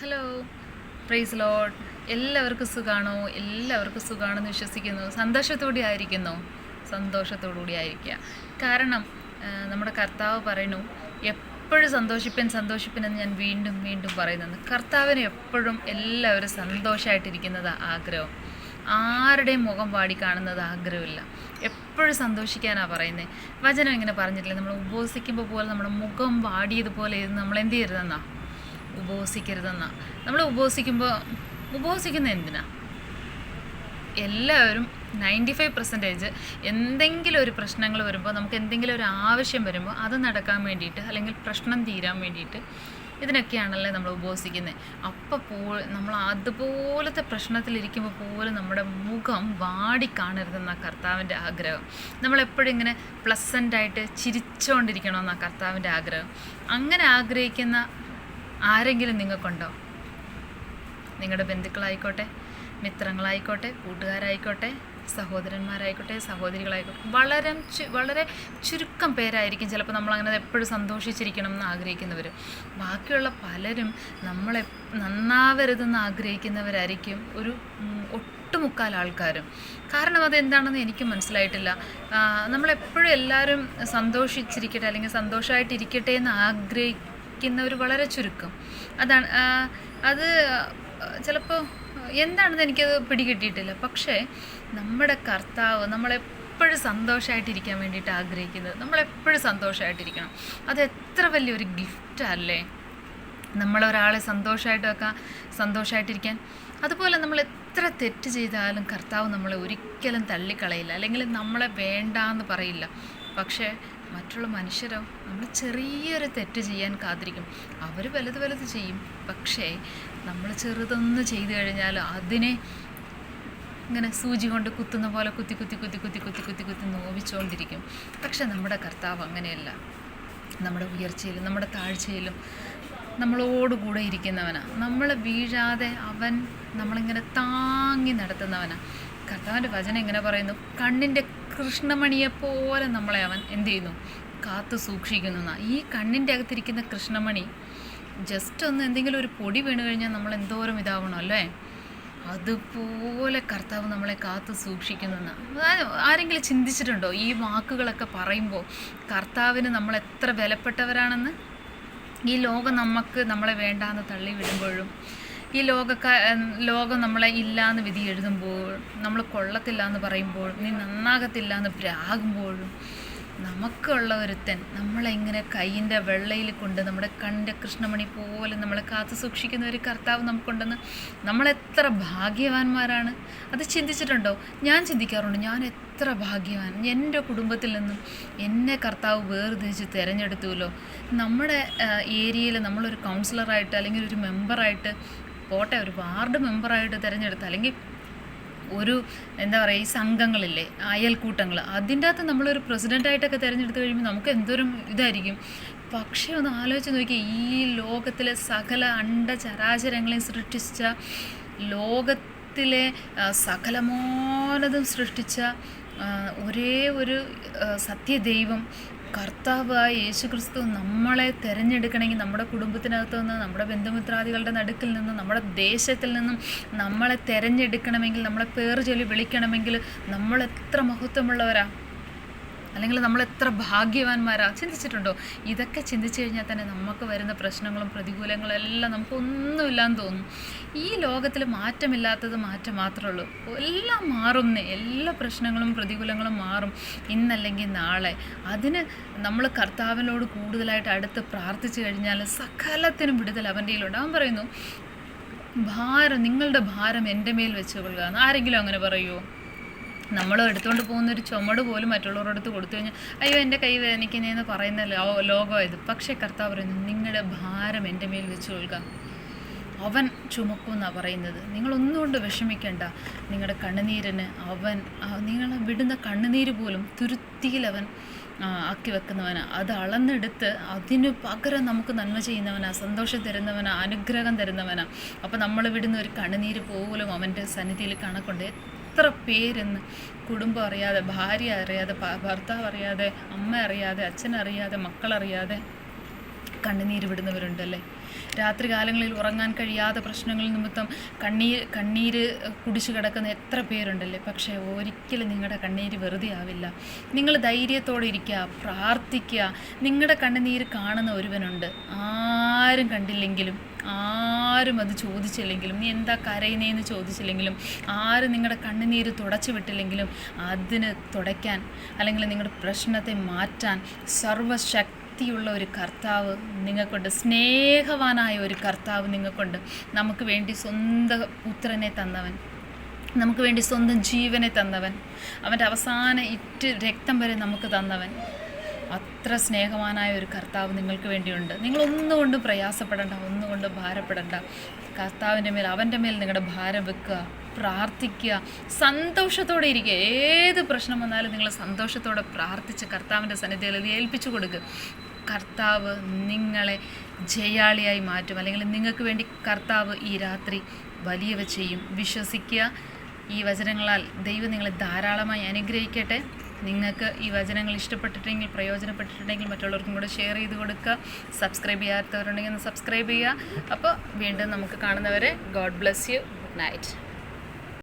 Hello price load എല്ലാവർക്കും സുഖാണോ? എല്ലാവർക്കും സുഖാണെന്ന് വിശ്വസിക്കുന്നു. സന്തോഷത്തോടെ ആയിരിക്കുന്നു. സന്തോഷത്തോടുകൂടി ആയിരിക്കുക. കാരണം നമ്മുടെ കർത്താവ് പറയുന്നു എപ്പോഴും സന്തോഷിപ്പൻ എന്ന് ഞാൻ വീണ്ടും വീണ്ടും പറയുന്നത് കർത്താവിന് എപ്പോഴും എല്ലാവരും സന്തോഷമായിട്ടിരിക്കുന്നത് ആഗ്രഹം. ആരുടെയും മുഖം പാടി കാണുന്നത് ആഗ്രഹമില്ല. എപ്പോഴും സന്തോഷിക്കാനാണ് പറയുന്നത് വചനം ഇങ്ങനെ പറഞ്ഞിട്ടില്ല? നമ്മൾ ഉപവസിക്കുമ്പോൾ പോലെ നമ്മുടെ മുഖം വാടിയതുപോലെ നമ്മൾ എന്ത് ചെയ്യരുതെന്നാ? ഉപവസിക്കരുതെന്നാ. നമ്മൾ ഉപവസിക്കുമ്പോൾ ഉപവസിക്കുന്ന എന്തിനാ? എല്ലാവരും നയന്റി ഫൈവ് പെർസെന്റേജ് എന്തെങ്കിലും ഒരു പ്രശ്നങ്ങൾ വരുമ്പോൾ നമുക്ക് എന്തെങ്കിലും ഒരു ആവശ്യം വരുമ്പോൾ അത് നടക്കാൻ വേണ്ടിയിട്ട് അല്ലെങ്കിൽ പ്രശ്നം തീരാൻ വേണ്ടിയിട്ട് ഇതിനൊക്കെയാണല്ലേ നമ്മൾ ഉപവസിക്കുന്നത് അപ്പോൾ പോ നമ്മൾ അതുപോലത്തെ പ്രശ്നത്തിലിരിക്കുമ്പോൾ പോലും നമ്മുടെ മുഖം വാടി കാണരുതെന്ന കർത്താവിന്റെ ആഗ്രഹം. നമ്മളെപ്പോഴും ഇങ്ങനെ പ്ലസന്റായിട്ട് ചിരിച്ചുകൊണ്ടിരിക്കണമെന്നാണ് കർത്താവിന്റെ ആഗ്രഹം. അങ്ങനെ ആഗ്രഹിക്കുന്ന ആരെങ്കിലും നിങ്ങൾക്കുണ്ടോ? നിങ്ങളുടെ ബന്ധുക്കളായിക്കോട്ടെ മിത്രങ്ങളായിക്കോട്ടെ കൂട്ടുകാരായിക്കോട്ടെ സഹോദരന്മാരായിക്കോട്ടെ സഹോദരികളായിക്കോട്ടെ. വളരെ വളരെ ചുരുക്കം പേരായിരിക്കും ചിലപ്പോൾ നമ്മളങ്ങനെ എപ്പോഴും സന്തോഷിച്ചിരിക്കണം എന്ന് ആഗ്രഹിക്കുന്നവർ ബാക്കിയുള്ള പലരും നമ്മളെ നന്നാവരുതെന്ന് ആഗ്രഹിക്കുന്നവരായിരിക്കും ഒരു ഒട്ടുമുക്കാൽ ആൾക്കാരും. കാരണം അതെന്താണെന്ന് എനിക്ക് മനസ്സിലായിട്ടില്ല. നമ്മളെപ്പോഴും എല്ലാവരും സന്തോഷിച്ചിരിക്കട്ടെ അല്ലെങ്കിൽ സന്തോഷമായിട്ടിരിക്കട്ടെ എന്ന് ആഗ്രഹിക്കുന്നവർ വളരെ ചുരുക്കം. അതാണ് അത് ചിലപ്പോൾ എന്താണെന്ന് എനിക്കത് പിടികിട്ടിയിട്ടില്ല. പക്ഷേ നമ്മുടെ കർത്താവ് നമ്മളെപ്പോഴും സന്തോഷമായിട്ടിരിക്കാൻ വേണ്ടിയിട്ട് ആഗ്രഹിക്കുന്നത് നമ്മളെപ്പോഴും സന്തോഷമായിട്ടിരിക്കണം അത് എത്ര വലിയൊരു ഗിഫ്റ്റല്ലേ നമ്മളൊരാളെ സന്തോഷമായിട്ട് വെക്കാൻ സന്തോഷമായിട്ടിരിക്കാൻ അതുപോലെ നമ്മൾ എത്ര തെറ്റ് ചെയ്താലും കർത്താവ് നമ്മളെ ഒരിക്കലും തള്ളിക്കളയില്ല. അല്ലെങ്കിൽ നമ്മളെ വേണ്ടാന്ന് പറയില്ല. പക്ഷേ മറ്റുള്ള മനുഷ്യരോ? നമ്മൾ ചെറിയൊരു തെറ്റ് ചെയ്യാൻ കാത്തിരിക്കും. അവർ വലുത് വലുത് ചെയ്യും. പക്ഷേ നമ്മൾ ചെറുതൊന്ന് ചെയ്തു കഴിഞ്ഞാൽ അതിനെ ഇങ്ങനെ സൂചി കൊണ്ട് കുത്തുന്ന പോലെ കുത്തി കുത്തി കുത്തി കുത്തി കുത്തി കുത്തി കുത്തി നോവിച്ചുകൊണ്ടിരിക്കും പക്ഷെ നമ്മുടെ കർത്താവ് അങ്ങനെയല്ല. നമ്മുടെ ഉയർച്ചയിലും നമ്മുടെ താഴ്ചയിലും നമ്മളോടുകൂടെ ഇരിക്കുന്നവനാണ് നമ്മൾ വീഴാതെ അവൻ നമ്മളിങ്ങനെ താങ്ങി നടത്തുന്നവനാണ് കർത്താവിന്റെ വചനം ഇങ്ങനെ പറയുന്നു. കണ്ണിന്റെ കൃഷ്ണമണിയെപ്പോലെ നമ്മളെ അവൻ എന്ത് ചെയ്യുന്നു കാത്തു സൂക്ഷിക്കുന്നു. ഈ കണ്ണിന്റെ അകത്തിരിക്കുന്ന കൃഷ്ണമണി ജസ്റ്റ് ഒന്ന് എന്തെങ്കിലും ഒരു പൊടി വീണ് കഴിഞ്ഞാൽ നമ്മൾ എന്തോരം ഇതാവണം അല്ലേ? അതുപോലെ കർത്താവ് നമ്മളെ കാത്തു സൂക്ഷിക്കുന്നെന്ന് ആരെങ്കിലും ചിന്തിച്ചിട്ടുണ്ടോ? ഈ വാക്കുകളൊക്കെ പറയുമ്പോൾ കർത്താവിന് നമ്മൾ എത്ര വിലപ്പെട്ടവരാണെന്ന് ഈ ലോകം നമുക്ക് നമ്മളെ വേണ്ടാന്ന് തള്ളി വിടുമ്പോഴും ഈ ലോകക്കാ ലോകം നമ്മളെ ഇല്ലാന്ന് വിധി എഴുതുമ്പോൾ നമ്മൾ കൊള്ളത്തില്ല എന്ന് പറയുമ്പോൾ നീ നന്നാകത്തില്ല എന്ന് പ്രാകുമ്പോഴും നമുക്കുള്ള ഒരുത്തൻ നമ്മളെങ്ങനെ കൈയിന്റെ വെള്ളയിൽ കൊണ്ട് നമ്മുടെ കണ്ണിന്റെ കൃഷ്ണമണി പോലെ നമ്മളെ കാത്തു സൂക്ഷിക്കുന്ന ഒരു കർത്താവ് നമുക്കുണ്ടെന്ന് നമ്മളെത്ര ഭാഗ്യവാന്മാരാണ്? അത് ചിന്തിച്ചിട്ടുണ്ടോ? ഞാൻ ചിന്തിക്കാറുണ്ട്. ഞാൻ എത്ര ഭാഗ്യവാൻ? എന്റെ കുടുംബത്തിൽ നിന്നും എന്നെ കർത്താവ് വേർതിരിച്ച് തിരഞ്ഞെടുത്തുമല്ലോ നമ്മുടെ ഏരിയയിൽ നമ്മളൊരു കൗൺസിലറായിട്ട് അല്ലെങ്കിൽ ഒരു മെമ്പറായിട്ട് പോട്ടെ ഒരു വാർഡ് മെമ്പറായിട്ട് തിരഞ്ഞെടുത്ത് അല്ലെങ്കിൽ ഒരു എന്താ പറയുക ഈ സംഘങ്ങളില്ലേ അയൽക്കൂട്ടങ്ങൾ അതിന്റെ അകത്ത് നമ്മളൊരു പ്രസിഡന്റായിട്ടൊക്കെ തിരഞ്ഞെടുത്ത് കഴിയുമ്പോൾ നമുക്ക് എന്തോരം ഇതായിരിക്കും. പക്ഷേ ഒന്ന് ആലോചിച്ച് നോക്കി ഈ ലോകത്തിലെ സകല അണ്ട ചരാചരങ്ങളെയും സൃഷ്ടിച്ച ലോകത്തിലെ സകലമാനതും സൃഷ്ടിച്ച ഒരേ ഒരു സത്യദൈവം കർത്താവായ യേശുക്രിസ്തു നമ്മളെ തിരഞ്ഞെടുക്കണമെങ്കിൽ നമ്മുടെ കുടുംബത്തിനകത്ത് നിന്ന് നമ്മുടെ ബന്ധുമിത്രാദികളുടെ നടുക്കിൽ നിന്നും നമ്മുടെ ദേശത്തിൽ നിന്നും നമ്മളെ തിരഞ്ഞെടുക്കണമെങ്കിൽ നമ്മളെ പേർ ചൊല്ലി വിളിക്കണമെങ്കിൽ നമ്മൾ എത്ര മഹത്വമുള്ളവരാ. അല്ലെങ്കിൽ നമ്മൾ എത്ര ഭാഗ്യവാന്മാരാ ചിന്തിച്ചിട്ടുണ്ടോ? ഇതൊക്കെ ചിന്തിച്ചു കഴിഞ്ഞാൽ തന്നെ നമുക്ക് വരുന്ന പ്രശ്നങ്ങളും പ്രതികൂലങ്ങളും എല്ലാം നമുക്കൊന്നുമില്ലാന്ന് തോന്നും. ഈ ലോകത്തിൽ മാറ്റമില്ലാത്തത് മാറ്റം മാത്രമേ ഉള്ളൂ. എല്ലാം മാറുന്നേ എല്ലാ പ്രശ്നങ്ങളും പ്രതികൂലങ്ങളും മാറും. ഇന്നല്ലെങ്കിൽ നാളെ. അതിന് നമ്മൾ കർത്താവിനോട് കൂടുതലായിട്ട് അടുത്ത് പ്രാർത്ഥിച്ചു കഴിഞ്ഞാൽ സകലത്തിനും വിടുതൽ അവന്റെ കയ്യിലുണ്ട്. അവൻ പറയുന്നു ഭാരം നിങ്ങളുടെ ഭാരം എന്റെ മേൽ വെച്ചുകൊള്ളുക. കൊള്ളുക ആരെങ്കിലും അങ്ങനെ പറയുമോ നമ്മൾ എടുത്തുകൊണ്ട് പോകുന്ന ഒരു ചുമട് പോലും മറ്റുള്ളവരുടെ അടുത്ത് കൊടുത്തു കഴിഞ്ഞാൽ അയ്യോ എന്റെ കൈ വേദനിക്കുന്നതെന്ന് പറയുന്ന ലോ ലോകം ഇത് പക്ഷേ കർത്താവ് പറയുന്നു നിങ്ങളുടെ ഭാരം എന്റെ മേൽ വെച്ച് കൊള്ളുക അവൻ ചുമക്കുമെന്നാണ് പറയുന്നത്. നിങ്ങളൊന്നുകൊണ്ട് വിഷമിക്കേണ്ട. നിങ്ങളുടെ കണ്ണുനീരിന് അവൻ നിങ്ങൾ വിടുന്ന കണ്ണുനീര് പോലും തുരുത്തിയിൽ അവൻ ആക്കി വെക്കുന്നവനാ. അത് അളന്നെടുത്ത് അതിന് പകരം നമുക്ക് നന്മ ചെയ്യുന്നവനാ സന്തോഷം തരുന്നവനാ അനുഗ്രഹം തരുന്നവനാ. അപ്പോൾ നമ്മൾ വിടുന്ന ഒരു കണ്ണുനീര് പോലും അവന്റെ സന്നിധിയിൽ കണക്കുണ്ട്. എത്ര പേരെന്ന് കുടുംബം അറിയാതെ ഭാര്യ അറിയാതെ ഭർത്താവ് അറിയാതെ അമ്മ അറിയാതെ അച്ഛനറിയാതെ മക്കളറിയാതെ കണ്ണുനീര് വിടുന്നവരുണ്ടല്ലേ? രാത്രി കാലങ്ങളിൽ ഉറങ്ങാൻ കഴിയാതെ പ്രശ്നങ്ങൾ നിമിത്തം കണ്ണീർ കണ്ണീര് കുടിച്ചു കിടക്കുന്ന എത്ര പേരുണ്ടല്ലേ? പക്ഷേ ഒരിക്കലും നിങ്ങളുടെ കണ്ണീര് വെറുതെ ആവില്ല. നിങ്ങൾ ധൈര്യത്തോടെ ഇരിക്കുക പ്രാർത്ഥിക്കുക. നിങ്ങളുടെ കണ്ണുനീര് കാണുന്ന ഒരുവനുണ്ട്. ആരും കണ്ടില്ലെങ്കിലും ആരും അത് ചോദിച്ചില്ലെങ്കിലും നീ എന്താ കരയുന്നതെന്ന് ചോദിച്ചില്ലെങ്കിലും ആരും നിങ്ങളുടെ കണ്ണുനീര് തുടച്ചു വിട്ടില്ലെങ്കിലും അതിന് തുടയ്ക്കാൻ അല്ലെങ്കിൽ നിങ്ങളുടെ പ്രശ്നത്തെ മാറ്റാൻ സർവശക്തിയുള്ള ഒരു കർത്താവ് നിങ്ങൾക്കുണ്ട്. സ്നേഹവാനായ ഒരു കർത്താവ് നിങ്ങൾക്കുണ്ട്. നമുക്ക് വേണ്ടി സ്വന്തം പുത്രനെ തന്നവൻ നമുക്ക് വേണ്ടി സ്വന്തം ജീവനെ തന്നവൻ അവന്റെ അവസാന ഇറ്റ് രക്തം വരെ നമുക്ക് തന്നവൻ. അത്ര സ്നേഹവാനായ ഒരു കർത്താവ് നിങ്ങൾക്ക് വേണ്ടിയുണ്ട്. നിങ്ങൾ ഒന്നുകൊണ്ടും പ്രയാസപ്പെടേണ്ട ഒന്നുകൊണ്ടും ഭാരപ്പെടേണ്ട. കർത്താവിന്റെ മേൽ അവന്റെ മേൽ നിങ്ങളുടെ ഭാരം വെക്കുക പ്രാർത്ഥിക്കുക. സന്തോഷത്തോടെ ഇരിക്കുക. ഏത് പ്രശ്നം വന്നാലും നിങ്ങൾ സന്തോഷത്തോടെ പ്രാർത്ഥിച്ച് കർത്താവിന്റെ സന്നിധിയിൽ അത് ഏൽപ്പിച്ചു കൊടുക്കുക കർത്താവ് നിങ്ങളെ ജയാളിയായി മാറ്റും. അല്ലെങ്കിൽ നിങ്ങൾക്ക് വേണ്ടി കർത്താവ് ഈ രാത്രി വലിയവ ചെയ്യും. വിശ്വസിക്കുക. ഈ വചനങ്ങളാൽ ദൈവം നിങ്ങളെ ധാരാളമായി അനുഗ്രഹിക്കട്ടെ. നിങ്ങൾക്ക് ഈ വചനങ്ങൾ ഇഷ്ടപ്പെട്ടിട്ടുണ്ടെങ്കിൽ പ്രയോജനപ്പെട്ടിട്ടുണ്ടെങ്കിൽ മറ്റുള്ളവർക്കും കൂടെ ഷെയർ ചെയ്ത് കൊടുക്കുക. സബ്സ്ക്രൈബ് ചെയ്യാത്തവരുണ്ടെങ്കിൽ ഒന്ന് സബ്സ്ക്രൈബ് ചെയ്യുക. അപ്പോൾ വീണ്ടും നമുക്ക് കാണുന്നവരെ God bless you good night